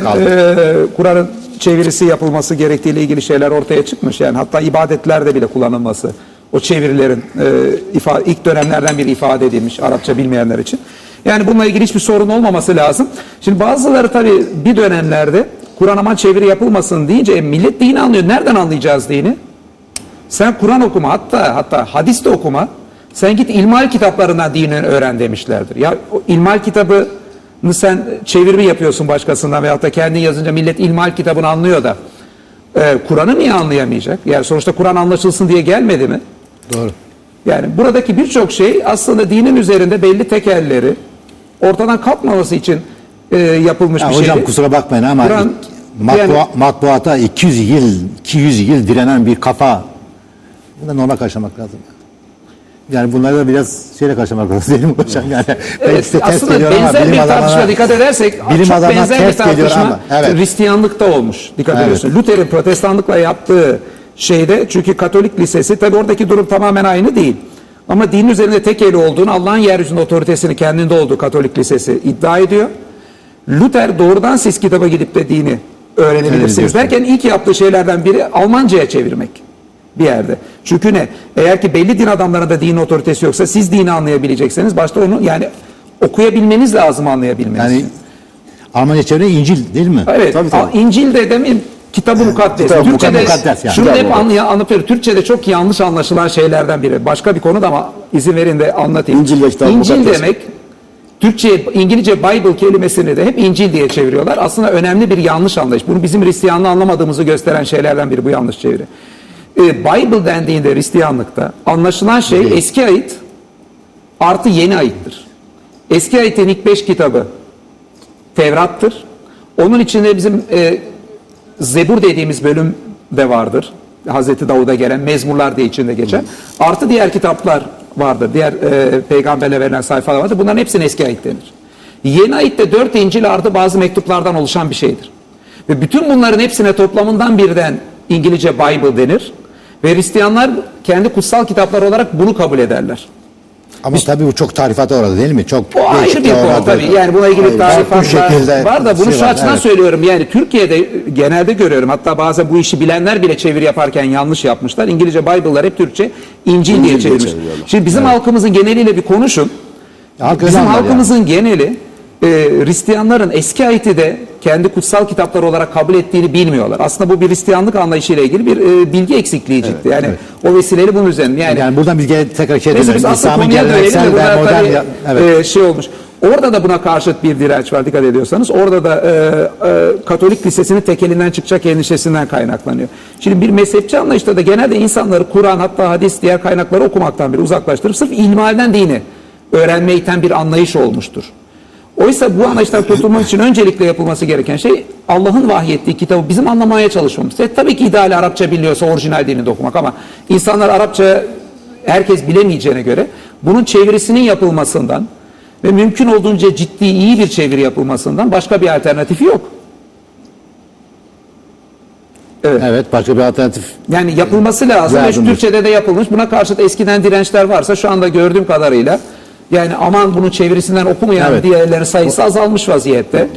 zaten e, Kur'an'ın çevirisi yapılması gerektiğiyle ilgili şeyler ortaya çıkmış. Yani hatta ibadetlerde bile kullanılması o çevirilerin e, ifa, ilk dönemlerden bir ifade edilmiş Arapça bilmeyenler için. Yani bununla ilgili hiçbir sorun olmaması lazım. Şimdi bazıları tabii bir dönemlerde Kur'an aman çeviri yapılmasın deyince e, millet dini anlıyor. Nereden anlayacağız dini? Sen Kur'an okuma hatta hatta hadis de okuma. Sen git ilmal kitaplarından dini öğren demişlerdir. Ya o ilmal kitabını sen çevirme yapıyorsun başkasından veyahut da kendin yazınca millet ilmal kitabını anlıyor da e, Kur'an'ı niye anlayamayacak? Yani sonuçta Kur'an anlaşılsın diye gelmedi mi? Doğru. Yani buradaki birçok şey aslında dinin üzerinde belli tekelleri ortadan kalkmaması için e, yapılmış Ya bir hocam şeydi. kusura bakmayın ama Kur'an- matbua- yani- matbuata 200 yıl 200 yıl direnen bir kafa bundan ona karşılamak lazım. Yani bunları da biraz şeyle karşılamak lazım mi hocam? Yani belki size ters aslında ama benzer bilim bir adamına- tartışma dikkat edersek bilim çok benzer bir tartışma ama, evet. Hristiyanlıkta olmuş. Dikkat Evet. ediyorsun. Luther'in protestanlıkla yaptığı şeyde çünkü Katolik lisesi tabi oradaki durum tamamen aynı değil. Ama dinin üzerinde tek eli olduğunu Allah'ın yeryüzünde otoritesini kendinde olduğu Katolik lisesi iddia ediyor. Luther doğrudan siz kitaba gidip de dini öğrenebilirsiniz Evet, derken ilk yaptığı şeylerden biri Almanca'ya çevirmek bir yerde. Çünkü ne? Eğer ki belli din adamlarında din otoritesi yoksa siz dini anlayabilecekseniz başta onu yani okuyabilmeniz lazım anlayabilmeniz yani. Almanca çevre İncil değil mi? Evet. Tabii, tabii. İncil de demin kitabı mukaddes. kitabı Türkçe'de mukaddes yani. şunu Kitabı hep anlaya, anlatıyorum. Türkçe'de çok yanlış anlaşılan şeylerden biri. Başka bir konu da ama izin verin de anlatayım. İncil ve kitabı İncil mukaddes. demek Türkçe, İngilizce Bible kelimesini de hep İncil diye çeviriyorlar. Aslında önemli bir yanlış anlayış. Bunu bizim Hristiyanlığı anlamadığımızı gösteren şeylerden biri bu yanlış çeviri. Ee, Bible dendiğinde Hristiyanlıkta anlaşılan şey eski ayet artı yeni ayettir. Eski ayetin ilk beş kitabı Tevrat'tır. Onun içinde bizim e, Zebur dediğimiz bölüm de vardır. Hazreti Davud'a gelen mezmurlar diye içinde geçer. Artı diğer kitaplar vardır. Diğer e, peygamberle verilen sayfalar vardır. Bunların hepsine eski ayet denir. Yeni ayet de dört İncil artı bazı mektuplardan oluşan bir şeydir. Ve bütün bunların hepsine toplamından birden İngilizce Bible denir. Ve Hristiyanlar kendi kutsal kitaplar olarak bunu kabul ederler. Ama tabii bu çok tarifata uğradı değil mi? Çok O ayrı bir konu tabii. Yani buna ilgili tarifatlar var da bunu şey şu açıdan evet. söylüyorum. Yani Türkiye'de genelde görüyorum. Hatta bazen bu işi bilenler bile çeviri yaparken yanlış yapmışlar. İngilizce Bible'lar hep Türkçe İncil, diye diye çevirmiş. Şimdi bizim halkımızın geneliyle bir konuşun. Halk bizim halkımızın geneli e, Hristiyanların eski ayeti de kendi kutsal kitapları olarak kabul ettiğini bilmiyorlar. Aslında bu bir Hristiyanlık anlayışıyla ilgili bir e, bilgi eksikliği ciddi. yani o vesileyle bunun üzerine. Yani, Yani buradan biz gene tekrar şey dönelim. İslam'ın geleneksel ve modern tabii, ya- evet. e, şey olmuş. Orada da buna karşıt bir direnç var dikkat ediyorsanız. Orada da e, e, Katolik Lisesi'nin tekelinden çıkacak endişesinden kaynaklanıyor. Şimdi bir mezhepçi anlayışta da genelde insanları Kur'an hatta hadis diğer kaynakları okumaktan bile uzaklaştırıp sırf ilmihalden dini öğrenmeye iten bir anlayış olmuştur. Oysa bu anlayıştan kurtulmak için öncelikle yapılması gereken şey Allah'ın vahyettiği kitabı bizim anlamaya çalışmamız. E, tabii ki ideal Arapça biliyorsa orijinal dilini okumak ama insanlar Arapça herkes bilemeyeceğine göre bunun çevirisinin yapılmasından ve mümkün olduğunca ciddi iyi bir çeviri yapılmasından başka bir alternatifi yok. Evet başka bir alternatif. Yani yapılması lazım. Ve. Türkçe'de de yapılmış. Buna karşıt eskiden dirençler varsa şu anda gördüğüm kadarıyla yani aman bunun çevirisinden okumayan Evet. diğerlerin sayısı azalmış vaziyette.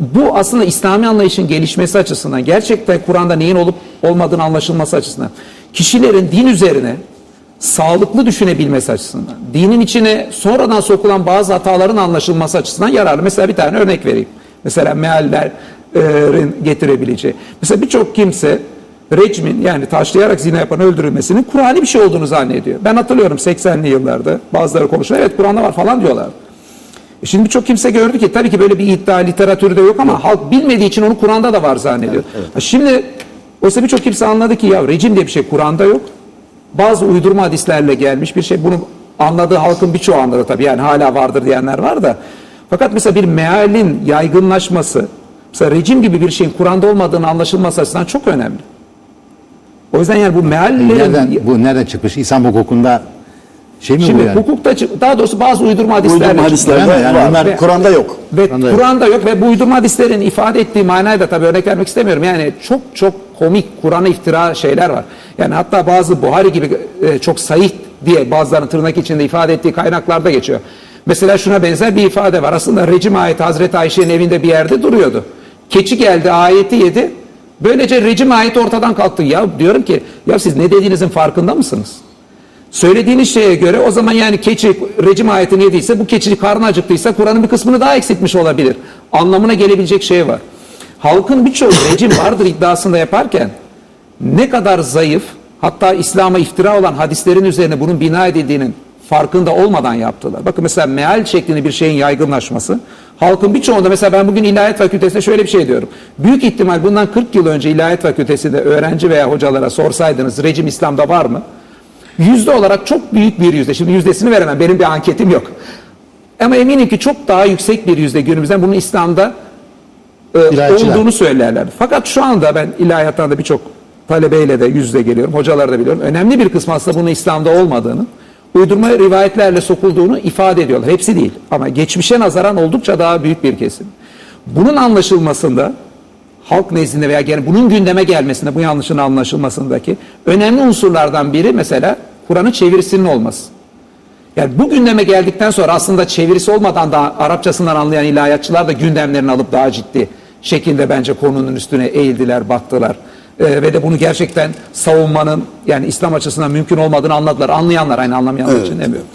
Bu aslında İslami anlayışın gelişmesi açısından gerçekten Kur'an'da neyin olup olmadığını anlaşılması açısından kişilerin din üzerine sağlıklı düşünebilmesi açısından dinin içine sonradan sokulan bazı hataların anlaşılması açısından yararlı. Mesela bir tane örnek vereyim. Mesela meallerin getirebileceği. Mesela birçok kimse rejmin yani taşlayarak zina yapan öldürülmesinin Kur'an'ı bir şey olduğunu zannediyor. Ben hatırlıyorum 80'li yıllarda bazıları konuşuyor. Evet Kur'an'da var falan diyorlar. E Şimdi birçok kimse gördü ki tabii ki böyle bir iddia literatürde yok ama halk bilmediği için onu Kur'an'da da var zannediyor. Ha Şimdi oysa birçok kimse anladı ki ya rejim diye bir şey Kur'an'da yok. Bazı uydurma hadislerle gelmiş bir şey. Bunu anladığı halkın birçoğu anladı tabii. Yani hala vardır diyenler var da. Fakat mesela bir mealin yaygınlaşması, mesela rejim gibi bir şeyin Kur'an'da olmadığını anlaşılması açısından çok önemli. O yüzden yani bu meallerin... Nereden, bu nereden çıkmış? İslam hukukunda şey mi bu Şimdi yani? hukukta daha doğrusu bazı uydurma hadislerle Uydurma hadislerde Yani var. bunlar- Ve Kur'an'da yok. Ve Kur'an'da yok. Kur'an'da yok ve bu uydurma hadislerin ifade ettiği manayı da tabii örnek vermek istemiyorum. Yani çok çok komik Kur'an'a iftira şeyler var. Yani hatta bazı Buhari gibi e, çok sahih diye bazılarının tırnak içinde ifade ettiği kaynaklarda geçiyor. Mesela şuna benzer bir ifade var. Aslında rejim ayeti Hazreti Ayşe'nin evinde bir yerde duruyordu. Keçi geldi ayeti yedi. Böylece rejim ayeti ortadan kalktı. Ya diyorum ki ya siz ne dediğinizin farkında mısınız? Söylediğiniz şeye göre o zaman yani keçi rejim ayetini yediyse bu keçi karnı acıktıysa Kur'an'ın bir kısmını daha eksiltmiş olabilir. Anlamına gelebilecek şey var. Halkın birçoğu rejim vardır iddiasında yaparken ne kadar zayıf hatta İslam'a iftira olan hadislerin üzerine bunun bina edildiğinin farkında olmadan yaptılar. Bakın mesela meal şeklinde bir şeyin yaygınlaşması halkın birçoğunda mesela ben bugün ilahiyat fakültesinde şöyle bir şey diyorum. Büyük ihtimal bundan 40 yıl önce ilahiyat fakültesinde öğrenci veya hocalara sorsaydınız rejim İslam'da var mı? Yüzde olarak çok büyük bir yüzde. Şimdi yüzdesini veremem. Benim bir anketim yok. Ama eminim ki çok daha yüksek bir yüzde günümüzden bunun İslam'da e, İlahiyatçılar. olduğunu söylerler. Fakat şu anda ben ilahiyattan da birçok talebeyle de yüz yüze geliyorum. Hocalar da biliyorum. Önemli bir kısmı aslında bunun İslam'da olmadığını, uydurma rivayetlerle sokulduğunu ifade ediyorlar. Hepsi değil. Ama geçmişe nazaran oldukça daha büyük bir kesim. Bunun anlaşılmasında halk nezdinde veya yani bunun gündeme gelmesinde, bu yanlışın anlaşılmasındaki önemli unsurlardan biri mesela Kur'an'ın çevirisinin olması. Yani bu gündeme geldikten sonra aslında çevirisi olmadan da Arapçasından anlayan ilahiyatçılar da gündemlerini alıp daha ciddi şekilde bence konunun üstüne eğildiler, baktılar. Ee, ve de bunu gerçekten savunmanın yani İslam açısından mümkün olmadığını anladılar. Anlayanlar aynı anlamayanlar için demiyorum.